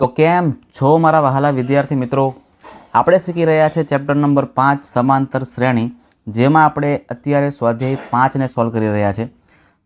તો કેમ છો મારા વહાલા વિદ્યાર્થી મિત્રો? આપણે શીખી રહ્યા છે ચેપ્ટર નંબર પાંચ, સમાંતર શ્રેણી, જેમાં આપણે અત્યારે સ્વાધ્યાય પાંચને સોલ્વ કરી રહ્યા છે.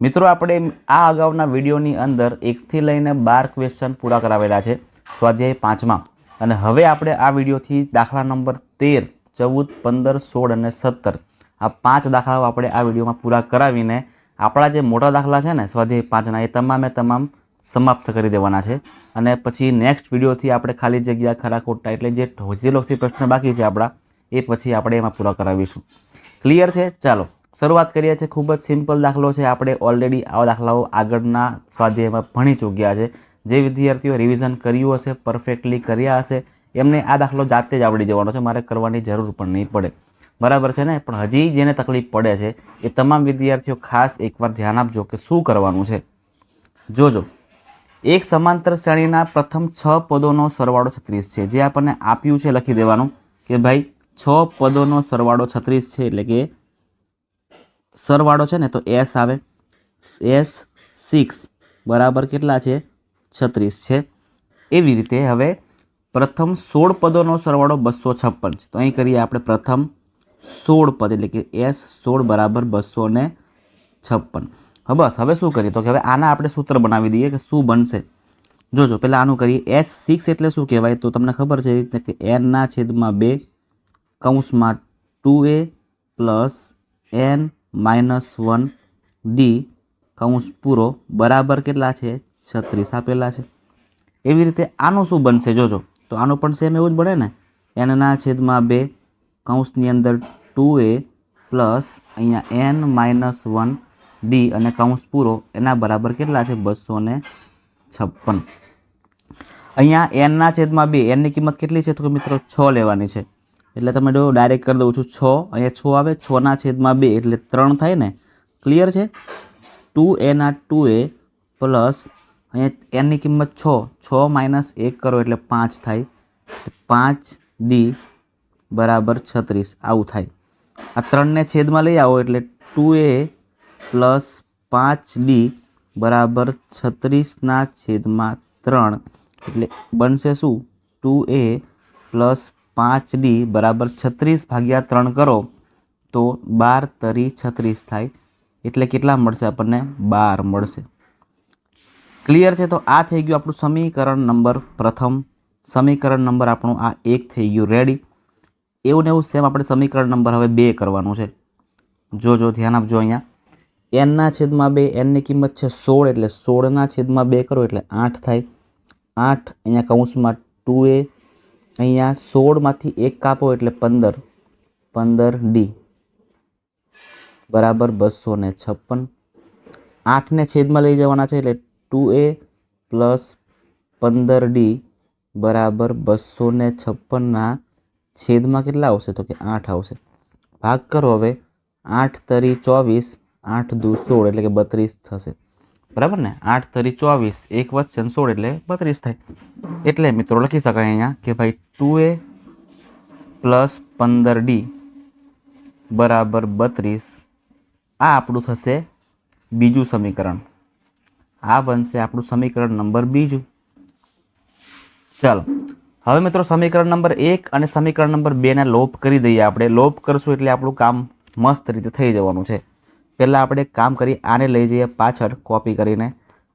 મિત્રો, આપણે આ અગાઉના વિડીયોની અંદર એકથી લઈને બાર ક્વેશ્ચન પૂરા કરાવેલા છે સ્વાધ્યાય પાંચમાં. અને હવે આપણે આ વિડીયોથી દાખલા નંબર તેર, ચૌદ, પંદર, સોળ અને સત્તર, આ પાંચ દાખલાઓ આપણે આ વિડીયોમાં પૂરા કરાવીને આપણા જે મોટા દાખલા છે ને સ્વાધ્યાય પાંચના, એ તમામે તમામ સમાપ્ત કરી દેવાના છે. અને પછી નેક્સ્ટ વિડીયોથી આપણે ખાલી જગ્યા ખરા ખોટા એટલે જે હોજીલોક્ષી પ્રશ્ન બાકી છે આપણા, એ પછી આપણે એમાં પૂરા કરાવીશું. ક્લિયર છે? ચાલો, શરૂઆત કરીએ છીએ. ખૂબ જ સિમ્પલ દાખલો છે. આપણે ઓલરેડી આવા દાખલાઓ આગળના સ્વાધ્યાયમાં ભણી ચૂક્યા છે. જે વિદ્યાર્થીઓ રિવિઝન કર્યું હશે પરફેક્ટલી કર્યા હશે, એમને આ દાખલો જાતે જ આવડી જવાનો છે. મારે કરવાની જરૂર પણ નહીં પડે. બરાબર છે ને? પણ હજી જેને તકલીફ પડે છે, એ તમામ વિદ્યાર્થીઓ ખાસ એકવાર ધ્યાન આપજો કે શું કરવાનું છે. જોજો એક સમાંતર શ્રેણીના પ્રથમ છ પદોનો સરવાળો છત્રીસ છે. જે આપણને આપ્યું છે લખી દેવાનું કે ભાઈ, છ પદોનો સરવાળો છત્રીસ છે એટલે કે સરવાળો છે ને તો એસ આવે. એસ સિક્સ બરાબર કેટલા છે? છત્રીસ છે. એવી રીતે હવે પ્રથમ સોળ પદોનો સરવાળો બસો છપ્પન છે. તો અહીં કરીએ આપણે પ્રથમ સોળ પદ એટલે કે એસ સોળ બરાબર બસો ને છપ્પન. હા બસ હવે શું કરીએ? તો કે હવે આના આપણે સૂત્ર બનાવી દઈએ કે શું બનશે. જોજો, પહેલાં આનું કરીએ. એસ સિક્સ એટલે શું કહેવાય? તો તમને ખબર છે કે એનના છેદમાં બે કૌંસમાં two A plus N minus one D કૌંસ પૂરો બરાબર કેટલા છે? છત્રીસ આપેલા છે. એવી રીતે આનું શું બનશે? જોજો. તો આનું પણ સેમ એવું જ બને ને? એનના છેદમાં બે કૌંસની અંદર ટુ એ પ્લસ અહીંયા એન માઇનસ વન ડી અને કૌંસ પૂરો, એના બરાબર કેટલા છે? બસો ને છપ્પન. અહીંયા એનના છેદમાં બે એનની કિંમત કેટલી છે? તો કે મિત્રો, છ લેવાની છે. એટલે તમે જો ડાયરેક્ટ કરી દઉં છું, છ. અહીંયા છ આવે છના છેદમાં બે, એટલે ત્રણ થાય ને? ક્લિયર છે? ટુ એના ટુ એ પ્લસ અહીંયા એનની કિંમત છ. છ માઇનસ એક કરો એટલે પાંચ થાય. પાંચ ડી બરાબર છત્રીસ. આવું થાય. આ ત્રણને છેદમાં લઈ આવો એટલે ટુ એ પ્લસ પાંચ ડી બરાબર છત્રીસના છેદમાં ત્રણ. એટલે બનશે શું? ટુ એ પ્લસ પાંચ ડી બરાબર છત્રીસ ભાગ્યા ત્રણ કરો તો બાર તરી છત્રીસ થાય. એટલે કેટલા મળશે આપણને? બાર મળશે. ક્લિયર છે? તો આ થઈ ગયું આપણું સમીકરણ નંબર પ્રથમ. સમીકરણ નંબર આપણું આ એક થઈ ગયું. રેડી એવું ને એવું સેમ આપણે સમીકરણ નંબર હવે બે કરવાનું છે. જોજો, ધ્યાન આપજો અહીંયા. એનના છેદમાં બે, એનની કિંમત છે સોળ એટલે સોળના છેદમાં બે કરો એટલે આઠ થાય. આઠ અહીંયા કૌંસમાં ટુ એ, અહીંયા સોળમાંથી એક કાપો એટલે પંદર. પંદર ડી. બરાબર બસો ને છપ્પન. આઠને છેદમાં લઈ જવાના છે એટલે ટુ એ પ્લસ પંદર ડી. બરાબર બસો ને છપ્પનના છેદમાં કેટલા આવશે? તો કે આઠ આવશે. ભાગ કરો હવે. આઠ તરી ચોવીસ. આઠ દુ સોળ એટલે કે બત્રીસ થશે. બરાબર ને? આઠ તરી ચોવીસ, એક વધશે ને સોળ એટલે બત્રીસ થાય. એટલે મિત્રો લખી શકાય અહીંયા કે ભાઈ ટુ એ પ્લસ પંદર ડી બરાબર બત્રીસ. આ આપણું થશે બીજું સમીકરણ. આ બનશે આપણું સમીકરણ નંબર બીજું. ચાલો. હવે મિત્રો સમીકરણ નંબર એક અને સમીકરણ નંબર બેને લોપ કરી દઈએ આપણે. લોપ કરશું એટલે આપણું કામ મસ્ત રીતે થઈ જવાનું છે. પહેલાં આપણે કામ કરી, આને લઈ જઈએ પાછળ કોપી કરીને,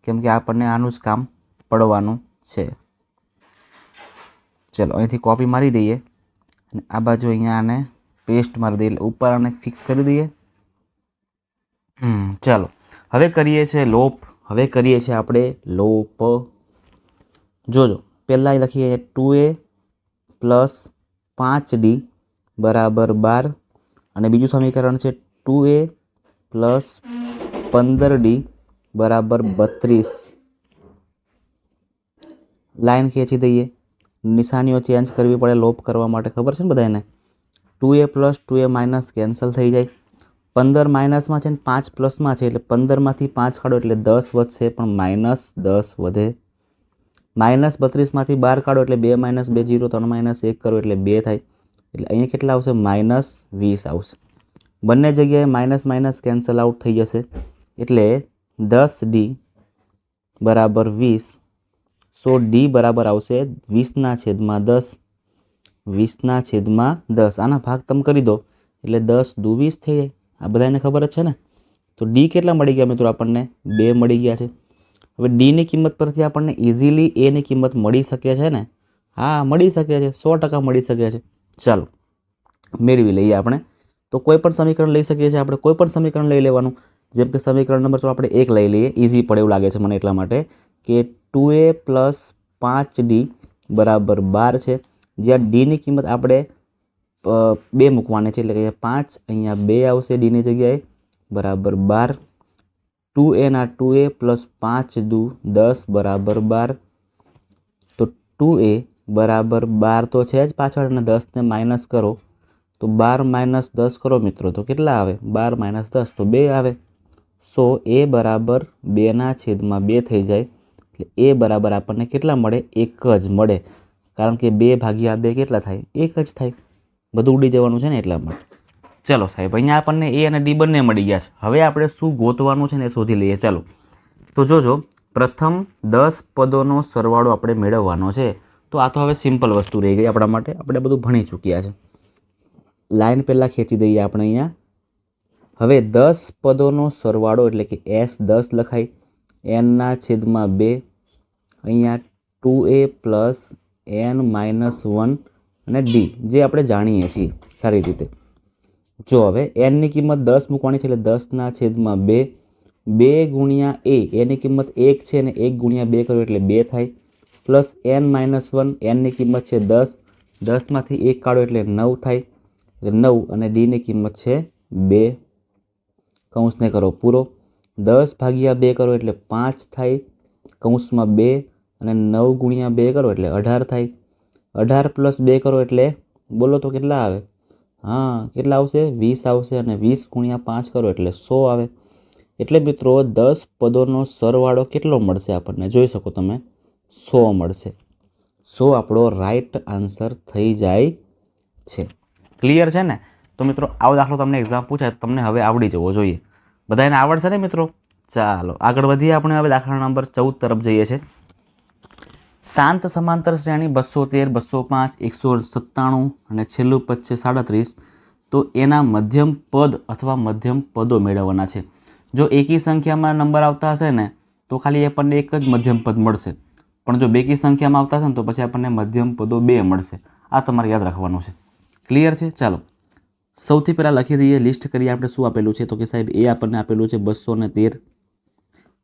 કેમ કે આપણને આનું જ કામ પડવાનું છે. ચલો, અહીંથી કોપી મારી દઈએ અને આ બાજુ અહીંયા આને પેસ્ટ મારી દઈએ ઉપર આને ફિક્સ કરી દઈએ. ચાલો. હવે કરીએ છીએ લોપ. હવે કરીએ છીએ આપણે લોપ. જોજો, પહેલાં લખીએ ટુ એ પ્લસ પાંચ ડી બરાબર બાર. અને બીજું સમીકરણ છે ટુ એ પ્લસ પંદર ડી બરાબર બત્રીસ. લાઈન ખેંચી દઈએ. નિશાનીઓ ચેન્જ કરવી પડે લોપ કરવા માટે, ખબર છે ને બધાને two a plus two a minus cancel થઈ જાય. પંદર માઇનસમાં છે ને પાંચ પ્લસમાં છે, એટલે પંદરમાંથી પાંચ કાઢો એટલે દસ વધશે, પણ માઇનસ દસ વધે. માઇનસ બત્રીસમાંથી બાર કાઢો એટલે બે માઇનસ બે જીરો ત્રણ માઇનસ એક કરો એટલે બે થાય. એટલે અહીંયા કેટલા આવશે? માઇનસ વીસ આવશે. બંને જગ્યાએ માઇનસ માઇનસ કેન્સલ આઉટ થઈ જશે. એટલે દસ ડી બરાબર વીસ. સો ડી બરાબર આવશે વીસના છેદમાં દસ. વીસના છેદમાં દસ. આના ભાગ તમે કરી દો. એટલે દસ દુ વીસ થઈ જાય. આ બધાને ખબર જ છે ને? તો ડી કેટલા મળી ગયા મિત્રો આપણને? બે મળી ગયા છે. હવે ડીની કિંમત પરથી આપણને ઇઝીલી એની કિંમત મળી શકે છે ને? હા, મળી શકે છે. સો ટકા મળી શકે છે. ચાલો, મેળવી લઈએ આપણે. તો કોઈ પણ સમીકરણ લઈ શકીએ છીએ આપણે, કોઈ પણ સમીકરણ લઈ લેવાનું. જેમ કે સમીકરણ નંબર ચાલો આપણે એક લઈ લઈએ. ઇઝી પડે એવું લાગે છે મને એટલા માટે કે ટુ એ પ્લસ પાંચ ડી બરાબર બાર છે. જ્યાં ડીની કિંમત આપણે બે મૂકવાની છે એટલે કે પાંચ અહીંયા બે આવશે ડીની જગ્યાએ. બરાબર બાર. ટુ એના ટુ એ પ્લસ પાંચ દુ દસ બરાબર બાર. તો ટુ એ બરાબર બાર તો છે જ પાછળ અને દસને માઇનસ કરો. તો બાર માઇનસ દસ કરો મિત્રો, તો કેટલા આવે? બાર માઇનસ દસ, તો બે આવે. સો એ બરાબર બેના છેદમાં બે થઈ જાય. એટલે એ બરાબર આપણને કેટલા મળે? એક જ મળે. કારણ કે બે ભાગ્યા બે કેટલા થાય? એક જ થાય. બધું ઉડી જવાનું છે ને એટલા માટે. ચલો સાહેબ, અહીંયા આપણને એ અને ડી બંને મળી ગયા છે. હવે આપણે શું ગોતવાનું છે ને એ શોધી લઈએ. ચાલો. તો જોજો, પ્રથમ દસ પદોનો સરવાળો આપણે મેળવવાનો છે. તો આ તો હવે સિમ્પલ વસ્તુ રહી ગઈ આપણા માટે. આપણે બધું ભણી ચૂક્યા છે. લાઈન પહેલાં ખેંચી દઈએ આપણે અહીંયા. હવે દસ પદોનો સરવાળો એટલે કે એસ દસ લખાય. એનના છેદમાં બે. અહીંયા two a plus n minus one અને ડી, જે આપણે જાણીએ છીએ સારી રીતે. જો હવે એનની કિંમત દસ મૂકવાની છે એટલે દસના છેદમાં બે. બે ગુણ્યા એ એની કિંમત એક છે અને એક ગુણ્યા બે કર્યો એટલે બે થાય. પ્લસ એન માઇનસ વન એનની કિંમત છે દસ. દસમાંથી એક કાઢો એટલે નવ થાય. એટલે નવ અને ડીની કિંમત છે બે. કૌંસને કરો પૂરો. દસ ભાગ્યા બે કરો એટલે પાંચ થાય. કૌંસમાં બે અને નવ ગુણ્યા બે કરો એટલે અઢાર થાય. અઢાર પ્લસ બે કરો એટલે, બોલો તો કેટલા આવે? હા, કેટલા આવશે? વીસ આવશે અને વીસ ગુણ્યા પાંચ કરો એટલે સો આવે. એટલે મિત્રો દસ પદોનો સરવાળો કેટલો મળશે આપણને? જોઈ શકો તમે. સો મળશે. સો આપણો રાઈટ આન્સર થઈ જાય છે. ક્લિયર છે ને? તો મિત્રો, આવો દાખલો તમને એક્ઝામ પૂછાય તમને હવે આવડી જવો જોઈએ. બધાને આવડશે ને મિત્રો? ચાલો, આગળ વધીએ આપણે હવે દાખલા નંબર ચૌદ તરફ જઈએ છીએ. શાંત સમાંતર શ્રેણી બસો તેર, બસો પાંચ, એકસો સત્તાણું અને છેલ્લું પદ સાડત્રીસ. તો એના મધ્યમ પદ અથવા મધ્યમ પદો મેળવવાના છે. જો એકી સંખ્યામાં નંબર આવતા હશે ને, તો ખાલી આપણને એક જ મધ્યમ પદ મળશે. પણ જો બેકી સંખ્યામાં આવતા હશે ને, તો પછી આપણને મધ્યમ પદો બે મળશે. આ તમારે યાદ રાખવાનું છે. ક્લિયર છે? ચાલો. સૌથી પહેલાં લખી દઈએ લિસ્ટ કરીએ આપણે શું આપેલું છે. તો કે સાહેબ એ આપણને આપેલું છે બસો ને તેર.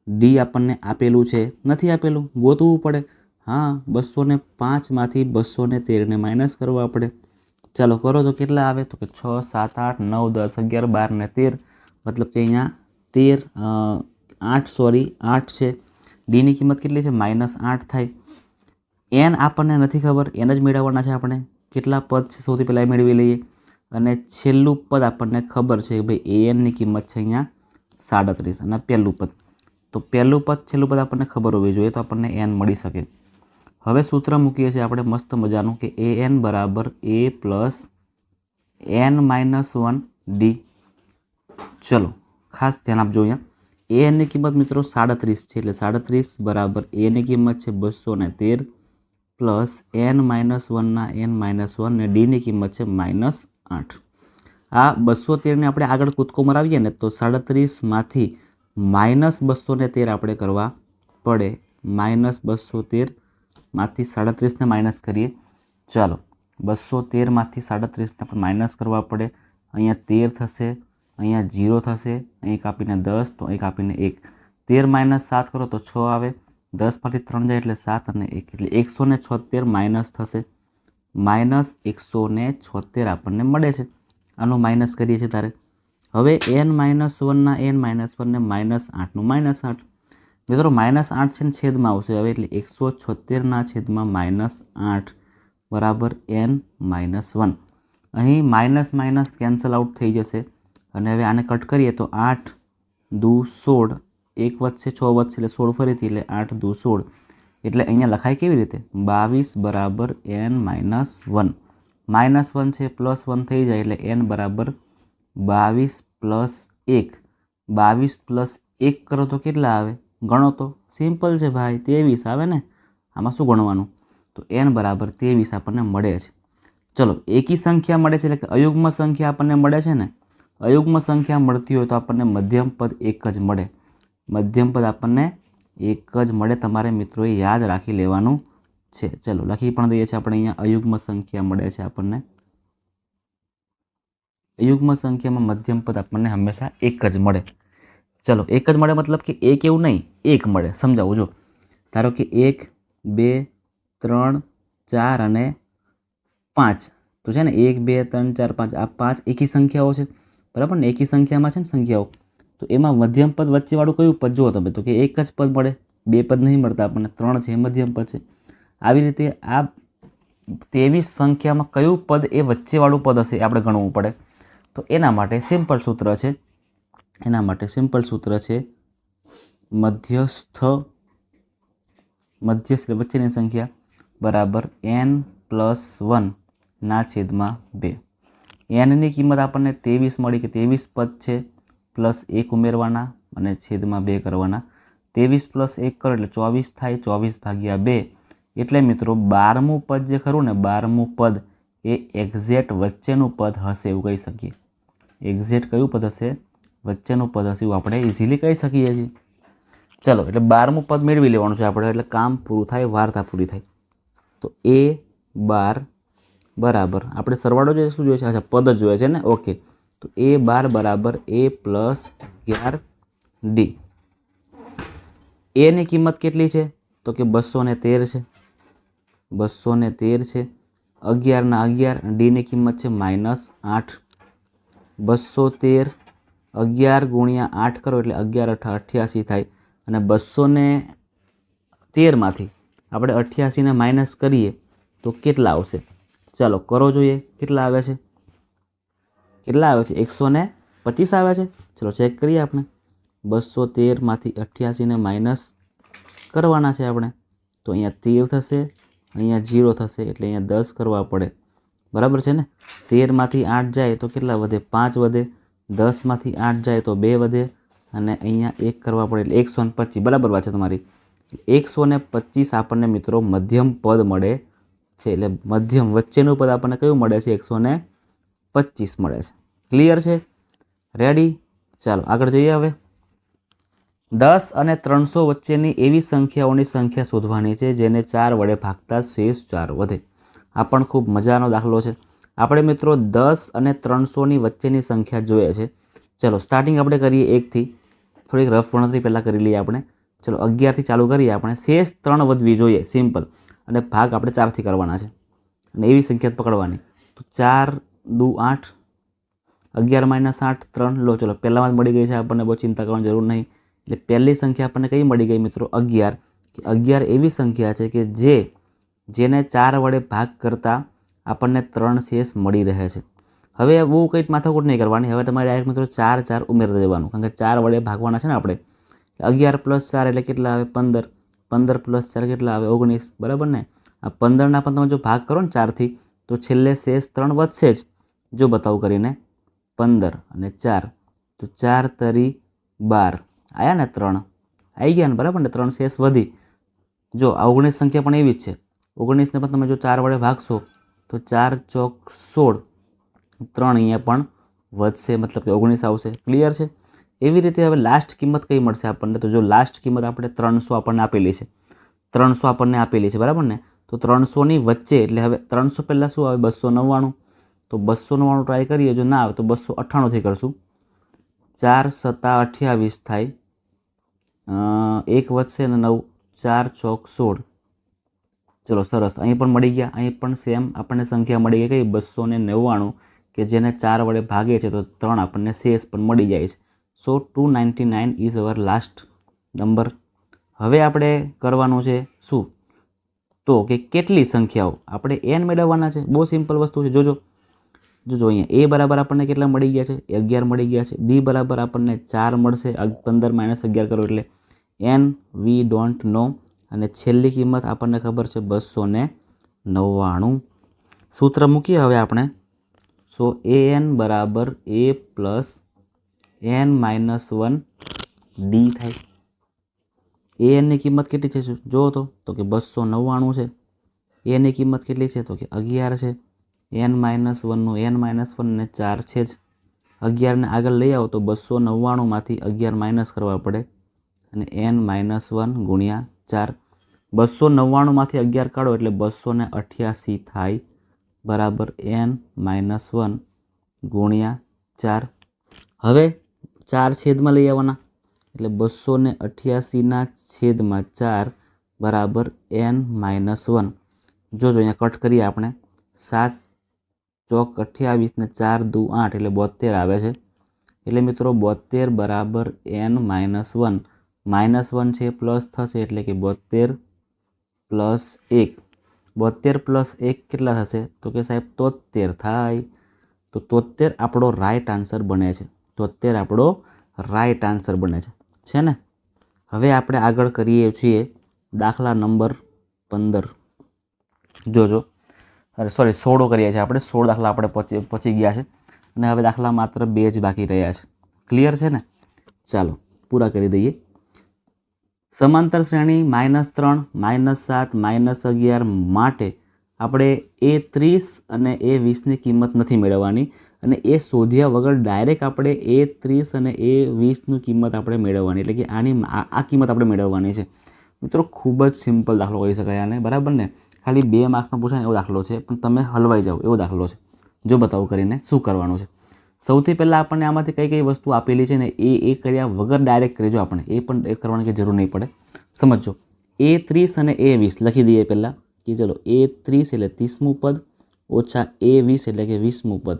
ડી આપણને આપેલું છે. નથી આપેલું? ગોતવું પડે. હા, બસો ને પાંચમાંથી બસો ને તેરને માઇનસ કરવા પડે ચાલો, કરો તો કેટલા આવે? તો કે છ, સાત, આઠ, નવ, દસ, અગિયાર, બાર ને તેર. મતલબ કે અહીંયા તેર આઠ સોરી આઠ છે. ડીની કિંમત કેટલી છે? માઇનસ આઠ થાય. એન આપણને નથી ખબર. એન જ મેળવવાના છે આપણે. કેટલા પદ છે સૌથી પહેલાં મેળવી લઈએ. અને છેલ્લું પદ આપણને ખબર છે કે ભાઈ એએનની કિંમત છે અહીંયા સાડત્રીસ. અને પહેલું પદ. તો પહેલું પદ, છેલ્લું પદ આપણને ખબર હોવી જોઈએ તો આપણને એન મળી શકે. હવે સૂત્ર મૂકીએ છીએ આપણે મસ્ત મજાનું કે એ એન બરાબર a plus n minus one d ચલો, ખાસ ધ્યાન આપજો અહીંયા. એ એનની કિંમત મિત્રો સાડત્રીસ છે. એટલે સાડત્રીસ બરાબર એની કિંમત છે બસો ને તેર. પ્લસ એન માઇનસ વનના એન માઇનસ વન ને ડીની કિંમત છે માઇનસ આઠ. આ બસો તેરને આપણે આગળ કૂદકો મરાવીએ ને તો સાડત્રીસમાંથી માઇનસ બસો ને તેર આપણે કરવા પડે. માઇનસ બસો તેરમાંથી સાડત્રીસને માઇનસ કરીએ. ચાલો બસો તેરમાંથી સાડત્રીસને આપણે માઇનસ કરવા પડે. અહીંયા તેર થશે, અહીંયા જીરો થશે, અહીં કાપીને દસ, તો અહીં કાપીને એક. તેર માઇનસ સાત કરો તો છ આવે. દસમાંથી ત્રણ જાય એટલે સાત અને એક, એટલે એકસો ને છોતેર માઇનસ થશે. માઇનસ એકસો ને છોતેર આપણને મળે છે. આનું માઇનસ કરીએ છીએ તારે. હવે એન માઇનસ વનના એન માઇનસ વનને માઇનસ આઠનું માઇનસ આઠ. મિત્રો માઇનસ આઠ છે ને છેદમાં આવશે. હવે એટલે એકસો છોતેરના છેદમાં માઇનસ આઠ બરાબર એન માઇનસ વન. અહીં માઇનસ માઇનસ કેન્સલ આઉટ થઈ જશે. અને હવે આને કટ કરીએ તો આઠ દુ સોળ એક વધશે છ વધશે એટલે સોળ ફરીથી એટલે આઠ દુ સોળ. એટલે અહીંયા લખાય કેવી રીતે? બાવીસ બરાબર n minus one. Minus one છે, પ્લસ વન થઈ જાય એટલે એન બરાબર બાવીસ પ્લસ એક. બાવીસ પ્લસ એક કરો તો કેટલા આવે? ગણો તો. સિમ્પલ છે ભાઈ, ત્રેવીસ આવે ને? આમાં શું ગણવાનું? તો એન બરાબર ત્રેવીસ આપણને મળે છે. ચલો, એકી સંખ્યા મળે છે એટલે કે અયુગ્મ સંખ્યા આપણને મળે છે ને? અયુગ્મ સંખ્યા મળતી હોય તો આપણને મધ્યમ પદ એક જ મળે. મધ્યમ પદ આપણને એક જ મળે, તમારે મિત્રોએ યાદ રાખી લેવાનું છે. ચલો, લખી પણ દઈએ છીએ આપણે અહીંયા. અયુગ્મ સંખ્યા મળે છે આપણને. અયુગ્મ સંખ્યામાં મધ્યમ પદ આપણને હંમેશા એક જ મળે. ચલો, એક જ મળે મતલબ કે એક એવું નહીં, એક મળે. સમજાવું જો ધારો કે એક, બે, ત્રણ, ચાર અને પાંચ. તો છે ને, એક, બે, ત્રણ, ચાર, પાંચ. આ પાંચ એકી સંખ્યાઓ છે. બરાબર ને? એકી સંખ્યામાં છે ને સંખ્યાઓ. તો એમાં મધ્યમ પદ વચ્ચેવાળું કયું પદ? જુઓ તમે તો કે એક જ પદ મળે, બે પદ નહીં મળતા, આપણને ત્રણ છે મધ્યમ પદ છે. આવી રીતે આ ત્રેવીસ સંખ્યામાં કયું પદ એ વચ્ચેવાળું પદ હશે આપણે ગણવું પડે. તો એના માટે સિમ્પલ સૂત્ર છે, એના માટે સિમ્પલ સૂત્ર છે, મધ્યસ્થ મધ્યસ્થ વચ્ચેની સંખ્યા, બરાબર એન પ્લસ વન ના છેદમાં બે. એનની કિંમત આપણને ત્રેવીસ મળી કે ત્રેવીસ પદ છે પ્લસ એક ઉમેરવાના અને છેદમાં બે કરવાના. ત્રેવીસ પ્લસ એક કરો એટલે ચોવીસ થાય, ચોવીસ ભાગ્યા બે. એટલે મિત્રો બારમું પદ જે ખરું ને, બારમું પદ એ એક્ઝેટ વચ્ચેનું પદ હશે એવું કહી શકીએ. એક્ઝેટ કયું પદ હશે? વચ્ચેનું પદ હશે એવું આપણે ઇઝીલી કહી શકીએ છીએ. ચલો, એટલે બારમું પદ મેળવી લેવાનું છે આપણે, એટલે કામ પૂરું થાય, વાર્તા પૂરી થાય. તો એ બાર બરાબર. આપણે સરવાળો જોઈએ શું જોઈએ છે? અચ્છા, પદ જ જોઈએ છે ને? ઓકે તો એ બાર બરાબર એ પ્લસ અગિયાર ડી. એની કિંમત કેટલી છે? તો કે બસો ને તેર છે. બસો ને તેર છે. અગિયારના અગિયાર ડીની કિંમત છે માઇનસ આઠ. બસો તેર અગિયાર ગુણ્યા આઠ કરો એટલે અગિયાર અઠા અઠ્યાસી થાય. અને બસો ને તેરમાંથી આપણે અઠ્યાસીને માઇનસ કરીએ તો કેટલા આવશે? ચાલો, કરો જોઈએ, કેટલા આવે છે? કેટલા આવે છે? એકસો ને પચીસ આવે છે? ચલો ચેક કરીએ આપણે. બસો તેરમાંથી અઠ્યાસીને માઇનસ કરવાના છે આપણે. તો અહીંયા તેર થશે, અહીંયા જીરો થશે, એટલે અહીંયા દસ કરવા પડે. બરાબર છે ને? તેરમાંથી આઠ જાય તો કેટલા વધે? પાંચ વધે. દસમાંથી આઠ જાય તો બે વધે. અને અહીંયા એક કરવા પડે એટલે એકસો ને પચીસ. બરાબર વાત છે તમારી. એકસો પચીસ આપણને મિત્રો મધ્યમ પદ મળે છે. એટલે મધ્યમ વચ્ચેનું પદ આપણને કયું મળે છે? એકસો પચીસ મળે છે. ક્લિયર છે? રેડી ચાલો, આગળ જઈએ હવે. દસ અને ત્રણસો વચ્ચેની એવી સંખ્યાઓની સંખ્યા શોધવાની છે જેને ચાર વડે ભાગતા શેષ ચાર વધે. આ પણ ખૂબ મજાનો દાખલો છે. આપણે મિત્રો દસ અને ત્રણસોની વચ્ચેની સંખ્યા જોઈએ છે. ચલો સ્ટાર્ટિંગ આપણે કરીએ એકથી. થોડીક રફ ગણતરી પહેલાં કરી લઈએ આપણે. ચલો, અગિયારથી ચાલુ કરીએ આપણે. શેષ ત્રણ વધવી જોઈએ સિમ્પલ અને ભાગ આપણે ચારથી કરવાના છે. અને એવી સંખ્યા પકડવાની. તો ચાર દુ આઠ, અગિયાર માઇનસ આઠ, ત્રણ. લો, ચલો, પહેલાંમાં જ મળી ગઈ છે આપણને, બહુ ચિંતા કરવાની જરૂર નહીં. એટલે પહેલી સંખ્યા આપણને કઈ મળી ગઈ મિત્રો? અગિયાર. કે અગિયાર એવી સંખ્યા છે કે જે, જેને ચાર વડે ભાગ કરતાં આપણને ત્રણ શેષ મળી રહે છે. હવે બહુ કંઈક માથાકૂટ નહીં કરવાની. હવે તમારે ડાયરેક્ટ મિત્રો ચાર ચાર ઉમેરી દેવાનું. કારણ કે ચાર વડે ભાગવાના છે ને આપણે. અગિયાર પ્લસ ચાર એટલે કેટલા આવે? પંદર. પંદર પ્લસ ચાર કેટલા આવે? ઓગણીસ. બરાબર ને? આ પંદરના પણ તમે જો ભાગ કરો ને ચારથી, તો છેલ્લે શેષ ત્રણ વધશે જ. જો બતાવું કરીને પંદર અને ચાર, તો ચાર તરી બાર. આવ્યા ને ત્રણ? આવી ગયા ને બરાબર ને ત્રણ શેષ વધી. જો, આ ઓગણીસ સંખ્યા પણ એવી જ છે. ઓગણીસને પણ તમે જો ચાર વડે ભાગશો, તો ચાર ચોક સોળ. ત્રણ અહીંયા પણ વધશે, મતલબ કે ઓગણીસ આવશે. ક્લિયર છે? એવી રીતે હવે લાસ્ટ કિંમત કઈ મળશે આપણને? તો જો લાસ્ટ કિંમત આપણે ત્રણસો આપણને આપેલી છે. ત્રણસો આપણને આપેલી છે, બરાબર ને? તો ત્રણસોની વચ્ચે, એટલે હવે ત્રણસો પહેલાં શું આવે? બસો નવ્વાણું. તો બસો નવ્વાણું ટ્રાય કરીએ, જો ના આવે તો બસો અઠ્ઠાણુંથી કરશું. ચાર સત્તા અઠ્યાવીસ થાય. એક વધશે ને નવ, ચાર ચોક સોળ. ચલો, સરસ. અહીં પણ મળી ગયા. અહીં પણ સેમ આપણને સંખ્યા મળી ગઈ કઈ? બસો ને નવ્વાણું, કે જેને ચાર વડે ભાગે છે તો ત્રણ આપણને શેષ પણ મળી જાય છે. So two ninety nine is our last number હવે આપણે કરવાનું છે શું? તો કે કેટલી સંખ્યાઓ? આપણે એન મેળવવાના છે. બહુ સિમ્પલ વસ્તુ છે. જોજો. જોજો અહીંયા એ બરાબર આપણને કેટલા મળી ગયા છે? અગિયાર મળી ગયા છે. ડી બરાબર આપણને ચાર મળશે. પંદર માઇનસ અગિયાર કરો એટલે એન વી ડોન્ટ નો. અને છેલ્લી કિંમત આપણને ખબર છે બસો ને નવ્વાણું. સૂત્ર મૂકીએ હવે આપણે. સો એ એન બરાબર a plus n minus one d થાય. એ એનની કિંમત કેટલી છે જુઓ તો તો કે બસો નવ્વાણું છે. એની કિંમત કેટલી છે? તો કે અગિયાર છે. એન માઇનસ વનનું, એન માઇનસ વન ને ચાર છે જ. અગિયારને આગળ લઈ આવો તો બસો નવ્વાણુંમાંથી અગિયાર માઇનસ કરવા પડે. અને એન માઇનસ વન ગુણ્યા ચાર. બસો નવ્વાણુંમાંથી અગિયાર કાઢો એટલે બસો ને અઠ્યાસી થાય. બરાબર એન માઇનસ વન ગુણ્યા ચાર. હવે ચાર છેદમાં લઈ આવવાના. એટલે બસો ને અઠ્યાસીના છેદમાં ચાર બરાબર એન માઇનસ વન. જોજો, અહીંયા કટ કરીએ આપણે. સાત ચોક અઠ્યાવીસ ને ચાર દુ આઠ એટલે બોતેર આવે છે. એટલે મિત્રો બોતેર બરાબર n minus one. Minus one છે પ્લસ થશે એટલે કે બોતેર પ્લસ એક. બોતેર પ્લસ એક કેટલા થશે? તો કે સાહેબ તોતેર થાય. તો તોતેર આપણો રાઈટ આન્સર બને છે. તોતેર આપણો રાઈટ આન્સર બને છે. છે ને? હવે આપણે આગળ કરીએ છીએ દાખલા નંબર પંદર. જોજો. અરે સોરી સોળો કર્યા છીએ આપણે સોળ દાખલા આપણે પચી પચી ગયા છે. અને હવે દાખલા માત્ર બે જ બાકી રહ્યા છે. ક્લિયર છે ને? ચાલો, પૂરા કરી દઈએ. સમાંતર શ્રેણી માઇનસ ત્રણ, માઇનસ સાત, માઇનસ અગિયાર માટે આપણે એ ત્રીસ અને એ વીસની કિંમત નથી મેળવવાની. અને એ શોધ્યા વગર ડાયરેક્ટ આપણે એ ત્રીસ અને એ વીસની કિંમત આપણે મેળવવાની. એટલે કે આની, આ કિંમત આપણે મેળવવાની છે. મિત્રો, ખૂબ જ સિમ્પલ દાખલો કરી શકાય આને. બરાબર ને? ખાલી બે માર્ક્સનો પૂછાય એવો દાખલો છે, પણ તમે હલવાઈ જાઓ, એવો દાખલો છે. જો બતાવો કરીને શું કરવાનું છે. સૌથી પહેલાં આપણને આમાંથી કઈ કઈ વસ્તુ આપેલી છે ને એ એ કર્યા વગર ડાયરેક્ટ કરીજો આપણે. એ પણ એ કરવાની કે જરૂર નહીં પડે. સમજો એ ત્રીસ અને એ વીસ, લખી દઈએ પહેલાં કે ચલો એ ત્રીસ એટલે ત્રીસમું પદ ઓછા એ વીસ એટલે કે વીસમું પદ.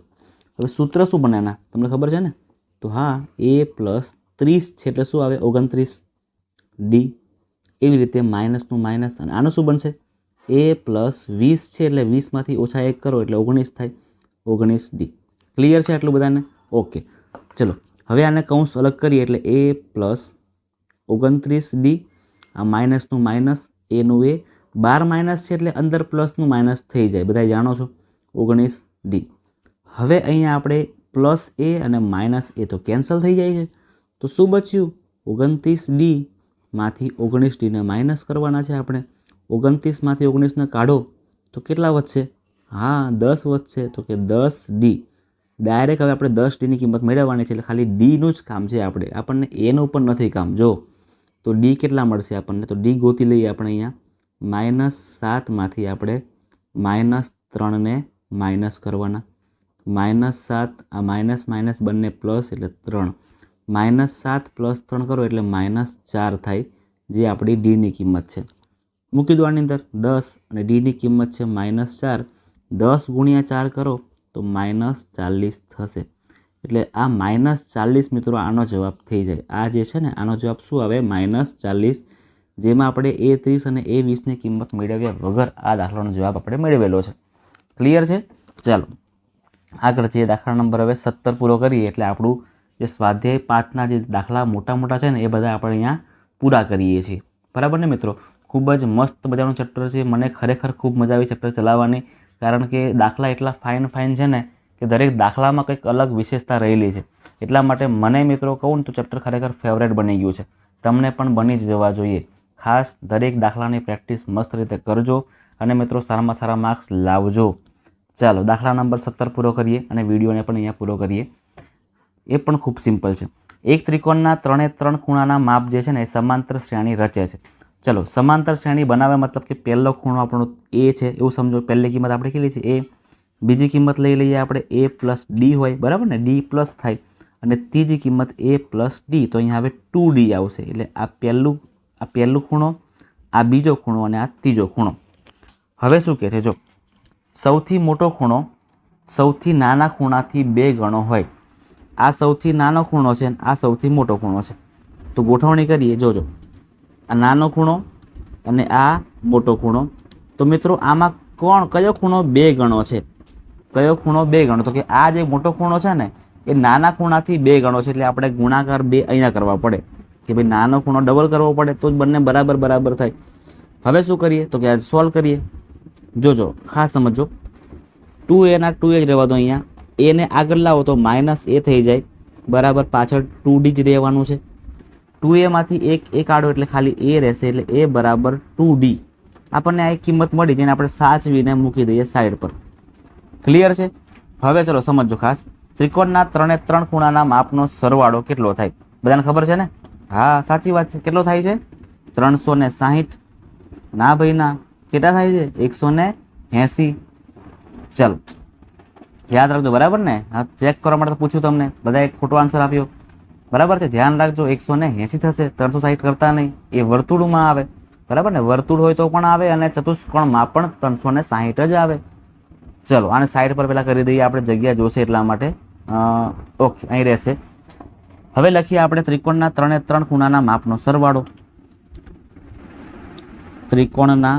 હવે સૂત્ર શું બને તમને ખબર છે ને? તો હા, એ પ્લસ ત્રીસ છે એટલે શું આવે? ઓગણત્રીસ. ડી. એવી રીતે માઇનસનું માઇનસ અને આનું શું બનશે? એ પ્લસ વીસ છે એટલે વીસમાંથી ઓછા એક કરો એટલે ઓગણીસ થાય. ઓગણીસ ડી ક્લિયર છે આટલું બધાને? ઓકે ચલો, હવે આને કૌંસ અલગ કરીએ એટલે એ પ્લસ ઓગણત્રીસ ડી આ માઇનસનું માઇનસ એનું એ બાર માઇનસ છે એટલે અંદર પ્લસનું માઇનસ થઈ જાય. બધા જાણો છો? ઓગણીસ ડી હવે અહીંયા આપણે પ્લસ એ અને માઇનસ એ તો કેન્સલ થઈ જાય છે. તો શું બચ્યું? ઓગણત્રીસ ડી માંથી ઓગણીસ ડીને માઇનસ કરવાના છે આપણે. ઓગણત્રીસમાંથી ઓગણીસને કાઢો, તો કેટલા વધશે? હા, દસ વધશે, તો કે દસ ડી. ડાયરેક્ટ હવે આપણે દસ ડીની કિંમત મેળવવાની છે, એટલે ખાલી ડીનું જ કામ છે આપણે. આપણને એનું પણ નથી કામ. જો, તો ડી કેટલા મળશે આપણને? તો ડી ગોતી લઈએ આપણે અહીંયા. માઇનસ સાતમાંથી આપણે માઇનસ ત્રણને માઇનસ કરવાના. માઇનસ સાત, આ માઇનસ માઇનસ બંને પ્લસ એટલે ત્રણ. માઇનસ સાત પ્લસ ત્રણ કરો એટલે માઇનસ ચાર થાય, જે આપણી ડીની કિંમત છે. મૂકી દો આની અંદર. દસ અને ડીની કિંમત છે માઇનસ ચાર. દસ ગુણ્યા ચાર કરો તો માઇનસ ચાલીસ થશે. એટલે આ માઇનસ ચાલીસ મિત્રો આનો જવાબ થઈ જાય. આ જે છે ને, આનો જવાબ શું આવે? માઇનસ ચાલીસ. જેમાં આપણે એ ત્રીસ અને એ વીસની કિંમત મેળવ્યા વગર આ દાખલાનો જવાબ આપણે મેળવેલો છે. ક્લિયર છે? ચાલો. આગળ જે દાખલા નંબર હવે સત્તર પૂરો કરીએ. એટલે આપણું જે સ્વાધ્યાય પાંચના જે દાખલા મોટા મોટા છે ને, એ બધા આપણે અહીંયા પૂરા કરીએ છીએ. બરાબર ને મિત્રો? ખૂબ જ મસ્ત મજાનું ચેપ્ટર છે. મને ખરેખર ખૂબ મજા આવી ચેપ્ટર ચલાવવાની. કારણ કે દાખલા એટલા ફાઇન ફાઇન છે ને કે દરેક દાખલામાં કંઈક અલગ વિશેષતા રહેલી છે. એટલા માટે મને મિત્રો કહું ને તો ચેપ્ટર ખરેખર ફેવરેટ બની ગયું છે. તમને પણ બની જ જવા જોઈએ. ખાસ દરેક દાખલાની પ્રેક્ટિસ મસ્ત રીતે કરજો અને મિત્રો સારામાં સારા માર્ક્સ લાવજો. ચાલો, દાખલા નંબર સત્તર પૂરો કરીએ અને વિડીયોને પણ અહીંયા પૂરો કરીએ. એ પણ ખૂબ સિમ્પલ છે. એક ત્રિકોણના ત્રણે ત્રણ ખૂણાના માપ જે છે ને એ સમાંતર શ્રેણી રચે છે. ચલો, સમાંતર શ્રેણી બનાવે મતલબ કે પહેલો ખૂણો આપણો એ છે, એવું સમજો. પહેલી કિંમત આપણે કેટલી છે? એ. બીજી કિંમત લઈ લઈએ આપણે, એ પ્લસ ડી હોય, બરાબર ને? ડી પ્લસ થાય. અને ત્રીજી કિંમત એ પ્લસ ડી. તો અહીંયા હવે ટુ ડી આવશે. એટલે આ પહેલું આ પહેલું ખૂણો, આ બીજો ખૂણો અને આ ત્રીજો ખૂણો. હવે શું કહે છે? જો, સૌથી મોટો ખૂણો સૌથી નાના ખૂણાથી બે ગણો હોય. આ સૌથી નાનો ખૂણો છે અને આ સૌથી મોટો ખૂણો છે. તો ગોઠવણી કરીએ. જોજો. આ નાનો ખૂણો અને આ મોટો ખૂણો. તો મિત્રો, આમાં કોણ, કયો ખૂણો બે ગણો છે? કયો ખૂણો બે ગણો? તો કે આ જે મોટો ખૂણો છે ને, એ નાના ખૂણાથી બે ગણો છે, એટલે આપણે ગુણાકાર બે અહીંયા કરવા પડે. કે ભાઈ નાનો ખૂણો ડબલ કરવો પડે, તો જ બંને બરાબર બરાબર થાય. હવે શું કરીએ? તો કે સોલ્વ કરીએ. જોજો, ખાસ સમજો. ટુ એના ટુ એ જ રહેવા દો અહીંયા. એને આગળ લાવો તો માઇનસ એ થઈ જાય. બરાબર, પાછળ ટુ ડી જ રહેવાનું છે. ટુ એમાંથી એક એક આડો એટલે ખાલી એ રહેશે એટલે એ બરાબર ટુ ડી આપણને આ એક કિંમત મળી જેને આપણે સાચવીને મૂકી દઈએ સાઈડ પર. ક્લિયર છે? હવે ચલો સમજો ખાસ. ત્રિકોણના ત્રણે ત્રણ ખૂણાના માપનો સરવાળો કેટલો થાય? બધાને ખબર છે ને? હા, સાચી વાત છે. કેટલો થાય છે? ત્રણસો ને સાહીઠ. ના ભાઈ, ના. કેટલા થાય છે? એકસો ને એંસી. ચલો. યાદ રાખજો, બરાબર ને? હા ચેક કરવા માટે પૂછ્યું તમને. બધાએ ખોટો આન્સર આપ્યો. બરાબર છે? ધ્યાન રાખજો, એકસો ને એંસી થશે, ત્રણસો સાહીઠ કરતા નહીં. એ વર્તુળમાં આવે. બરાબર ને? વર્તુળ હોય તો પણ આવે અને ચતુષ્કોણમાં પણ ત્રણસો ને સાહીઠ જ આવે. ચલો, આને સાઈડ પર પહેલાં કરી દઈએ આપણે, જગ્યા જોશે એટલા માટે. ઓકે, અહીં રહેશે. હવે લખીએ આપણે ત્રિકોણના ત્રણે ત્રણ ખૂણાના માપનો સરવાળો. ત્રિકોણના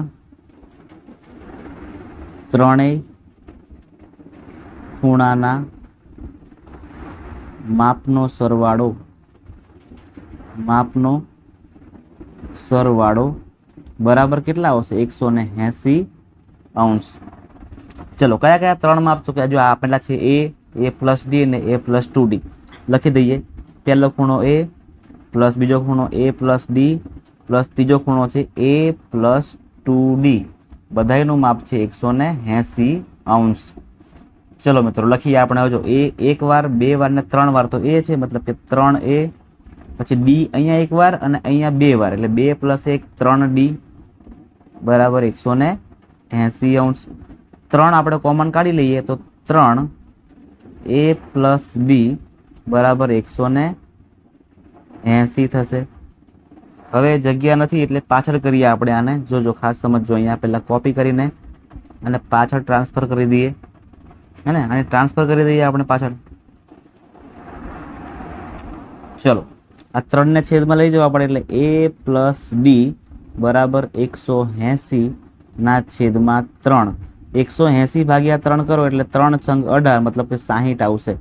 ત્રણેય ખૂણાના માપનો સરવાળો. માપનો સરવાળો બરાબર કેટલા આવશે? એકસો ને એંસી અંશ. ચલો, કયા કયા ત્રણ માપ તો કે જો આપેલા છે, એ એ પ્લસ ડી અને એ પ્લસ ટુ ડી. લખી દઈએ. પહેલો ખૂણો એ પ્લસ બીજો ખૂણો એ પ્લસ ડી પ્લસ ત્રીજો ખૂણો છે, એ પ્લસ ટુ ડી. બધાયનું માપ છે એકસો ને એંસી અંશ. ચલો મિત્રો, લખીએ આપણે જો, એ એક વાર, બે વાર ને ત્રણ વાર તો એ છે, મતલબ કે ત્રણ એ પછી ડી અહીંયા એક વાર અને અહીંયા બે વાર. એટલે બે પ્લસ એક, ત્રણ ડી બરાબર એકસો ને એંસી અંશ. ત્રણ આપણે કોમન કાઢી લઈએ તો ત્રણ એ પ્લસ ડી બરાબર એકસો ને એંસી થશે. હવે જગ્યા નથી એટલે પાછળ કરીએ આપણે આને. જો જો, ખાસ સમજો અહીંયા પહેલાં કોપી કરીને અને પાછળ ટ્રાન્સફર કરી દઈએ. હે ને? અને ટ્રાન્સફર કરી દઈએ આપણે પાછળ. ચલો. આ ત્રણને છેદમાં લઈ જવા પડે એટલે એ પ્લસ ડી બરાબર એકસો એંસીના છેદમાં ત્રણ. એકસો એંસી ભાગ્યા ત્રણ કરો એટલે ત્રણ છંગ અઢાર, મતલબ કે સાહીઠ આવશે.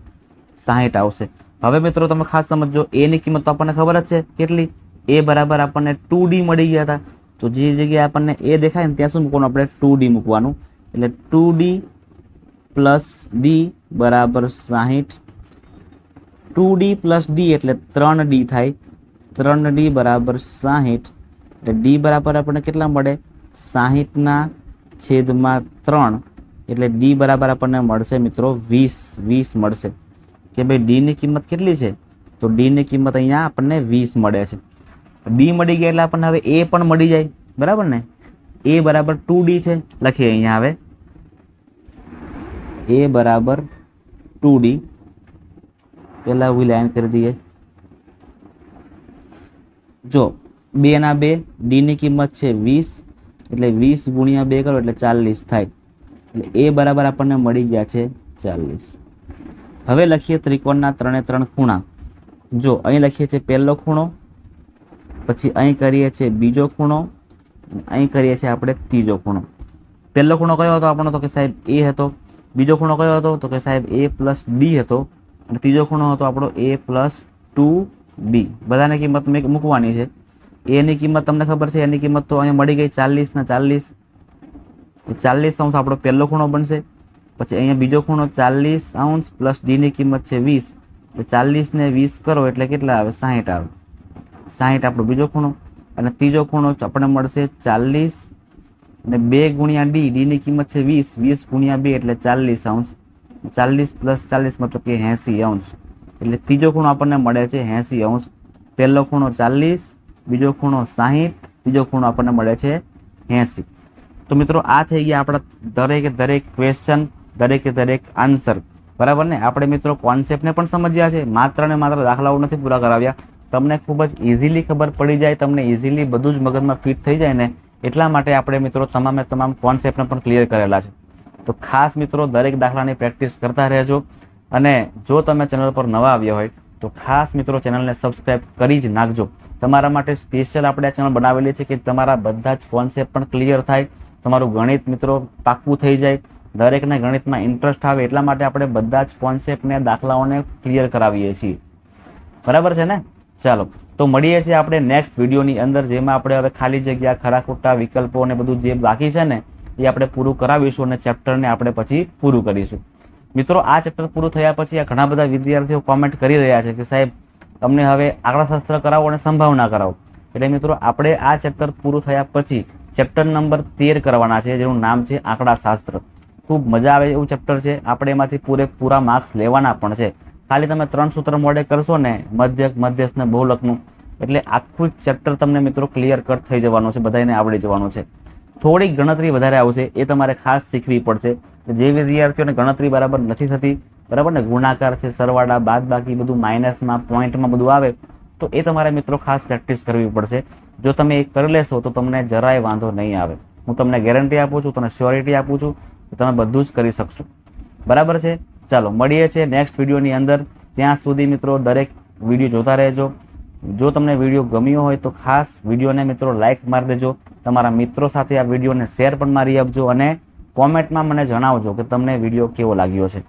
સાહીઠ આવશે. હવે મિત્રો તમે ખાસ સમજો એની કિંમત તો આપણને ખબર જ છે. કેટલી? એ બરાબર આપણને ટુ ડી મળી ગયા હતા. તો જે જગ્યાએ આપણને એ દેખાય ને, ત્યાં શું મૂકવાનું આપણે? ટુ ડી મૂકવાનું. એટલે ટુ ડી પ્લસ ડી બરાબર સાહીઠ ટુ ડી પ્લસ ડી એટલે ત્રણ ડી થાય. ત્રણ ડી બરાબર સાહીઠ. એટલે ડી બરાબર આપણને કેટલા મળે? સાહીઠના છેદમાં ત્રણ. એટલે ડી બરાબર આપણને મળશે મિત્રો વીસ. વીસ મળશે. કે ભાઈ ડીની કિંમત કેટલી છે? તો ડીની કિંમત અહીંયા આપણને વીસ મળે છે. ડી મળી ગયા એટલે આપણને હવે એ પણ મળી જાય. બરાબર ને? એ બરાબર ટુ ડી છે. લખીએ અહીંયા હવે. એ બરાબર ટુ ડી. પહેલાં હું લાઈન કરી દઈએ. જો, બે ના બે ડીની કિંમત છે વીસ, એટલે વીસ ગુણ્યા બે કરો એટલે ચાલીસ થાય. એટલે એ બરાબર આપણને મળી ગયા છે ચાલીસ. હવે લખીએ ત્રિકોણના ત્રણે ત્રણ ખૂણા. જો, અહીં લખીએ છીએ પહેલો ખૂણો, પછી અહીં કરીએ છીએ બીજો ખૂણો, અહીં કરીએ છીએ આપણે ત્રીજો ખૂણો. પહેલો ખૂણો કયો હતો? આપણો તો કે સાહેબ એ હતો. બીજો ખૂણો કયો હતો? તો કે સાહેબ એ પ્લસ ડી હતો. અને ત્રીજો ખૂણો હતો આપણો એ પ્લસ ટુ ડી બધાની કિંમત મેં મૂકવાની છે. એની કિંમત તમને ખબર છે? એની કિંમત તો અહીંયા મળી ગઈ ચાલીસ ને ચાલીસ. ચાલીસ અંશ આપણો પહેલો ખૂણો બનશે. પછી અહીંયા બીજો ખૂણો ચાલીસ અંશ પ્લસ ડીની કિંમત છે વીસ. ચાલીસને વીસ કરો એટલે કેટલા આવે? સાહીઠ આવે. સાહીઠ આપણો બીજો ખૂણો. અને ત્રીજો ખૂણો આપણને મળશે ચાલીસ અને બે ગુણ્યા ડી ડીની કિંમત છે વીસ. વીસ ગુણ્યા બે એટલે ચાલીસ અંશ. ચાલીસ પ્લસ ચાલીસ મતલબ કે એંસી અંશ. એટલે ત્રીજો ખૂણો આપણને મળે છે એંસી અંશ. પહેલો ખૂણો ચાલીસ, બીજો ખૂણો સાહીઠ, ત્રીજો ખૂણો આપણને મળે છે એંસી. તો મિત્રો, આ થઈ ગયા આપણા દરેકે દરેક ક્વેશ્ચન દરેકે દરેક આન્સર બરાબર ને? આપણે મિત્રો કોન્સેપ્ટને પણ સમજ્યા છે. માત્ર ને માત્ર દાખલાઓ નથી પૂરા કરાવ્યા. તમને ખૂબ જ ઇઝીલી ખબર પડી જાય, તમને ઇઝીલી બધું જ મગજમાં ફિટ થઈ જાય ને? એટલા માટે આપણે મિત્રો તમામે તમામ કોન્સેપ્ટને પણ ક્લિયર કરેલા છે. તો ખાસ મિત્રો દરેક દાખલાની પ્રેક્ટિસ કરતા રહેજો. અને જો તમે ચેનલ પર નવા આવ્યા હોય, તો ખાસ મિત્રો ચેનલને સબસ્ક્રાઇબ કરી જ નાખજો. તમારા માટે સ્પેશિયલ આપણે આ ચેનલ બનાવેલી છે કે તમારા બધા જ કોન્સેપ્ટ પણ ક્લિયર થાય. તમારું ગણિત મિત્રો પાક્કું થઈ જાય. દરેકને ગણિતમાં ઇન્ટરેસ્ટ આવે એટલા માટે આપણે બધા જ કોન્સેપ્ટને દાખલાઓને ક્લિયર કરાવીએ છીએ. બરાબર છે ને? ચાલો, તો મળીએ છીએ આપણે નેક્સ્ટ વિડીયોની અંદર, જેમાં આપણે હવે ખાલી જગ્યા, ખરા ખોટા વિકલ્પો અને બધું જે બાકી છે ને એ આપણે પૂરું કરાવીશું અને ચેપ્ટરને આપણે પછી પૂરું કરીશું. મિત્રો, આ ચેપ્ટર પૂરું થયા પછી આ ઘણા બધા વિદ્યાર્થીઓ કોમેન્ટ કરી રહ્યા છે કે સાહેબ તમને હવે આંકડાશાસ્ત્ર કરાવો અને સંભાવના કરાવો. એટલે મિત્રો, આપણે આ ચેપ્ટર પૂરું થયા પછી ચેપ્ટર નંબર તેર કરવાના છે, જેનું નામ છે આંકડાશાસ્ત્ર. ખૂબ મજા આવે એવું ચેપ્ટર છે. આપણે એમાંથી પૂરેપૂરા માર્ક્સ લેવાના પણ છે. ખાલી તમે ત્રણ સૂત્ર મોડે કરશો ને, મધ્યક, મધ્યસ્થ ને બહુલકનું. એટલે આખું ચેપ્ટર તમને મિત્રો ક્લિયર કટ થઈ જવાનું છે બધાને આવડી જવાનું છે. થોડીક ગણતરી વધારે આવશે એ તમારે ખાસ શીખવી પડશે. જે વિદ્યાર્થીઓને ગણતરી બરાબર નથી થતી, બરાબર ને ગુણાકાર છે, સરવાળા બાદ બાકી બધું માઇનસમાં, પોઈન્ટમાં બધું આવે, તો એ તમારે મિત્રો ખાસ પ્રેક્ટિસ કરવી પડશે. જો તમે એ કરી લેશો, તો તમને જરાય વાંધો નહીં આવે. હું તમને ગેરંટી આપું છું, તમને શ્યોરિટી આપું છું કે તમે બધું જ કરી શકશો. બરાબર છે? ચાલો, મળીએ છીએ નેક્સ્ટ વિડીયોની અંદર. ત્યાં સુધી મિત્રો દરેક વીડિયો જોતા રહેજો. જો તમને વીડિયો ગમ્યો હોય તો ખાસ વિડીયોને મિત્રો લાઇક મારી દેજો. તમારા મિત્રો સાથે આ વિડીયોને શેર પણ મારી આપજો અને કોમેન્ટમાં મને જણાવજો કે તમને વીડિયો કેવો લાગ્યો છે.